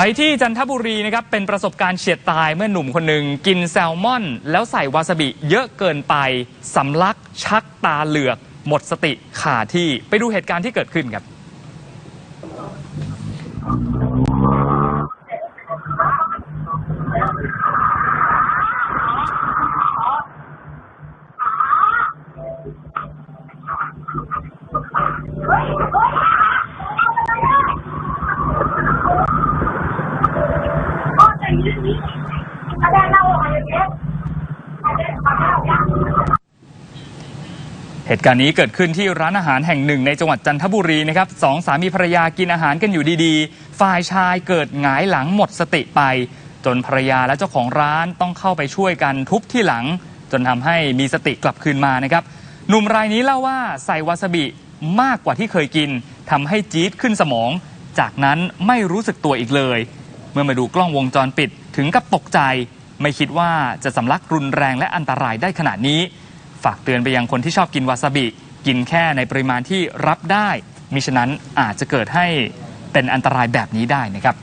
ไปที่จันทบุรีนะครับเป็นประสบการณ์เฉียดตายเมื่อหนุ่มคนหนึ่งกินแซลมอน แล้วใส่วาซาบิเยอะเกินไปสำลักชักตาเหลือก หมดสติขาที่ไปดูเหตุการณ์ที่เกิดขึ้นครับ เเหตุการณ์นี้เกิดขึ้นที่ร้านอาหารแห่งหนึ่งในจังหวัดจันทบุรีนะครับสองสามีภรรยากินอาหารกันอยู่ดีๆ ฝ่ายชายเกิดหงายหลังหมดสติไป จนภรรยาและเจ้าของร้านต้องเข้าไปช่วยกันทุบที่หลัง จนทำให้มีสติกลับคืนมานะครับหนุ่มรายนี้เล่าว่าใส่วาซาบิมากกว่าที่เคยกินทำให้จี๊ดขึ้นสมอง จากนั้นไม่รู้สึกตัวอีกเลย เมื่อมาดูกล้องวงจรปิดถึงกับตกใจ ไม่คิดว่าจะสำลักรุนแรงและอันตรายได้ขนาดนี้ ฝากเตือนไปยังคนที่ชอบกินวาซาบิ กินแค่ในปริมาณที่รับได้มิฉะนั้นอาจจะเกิดให้เป็นอันตรายแบบนี้ได้นะครับ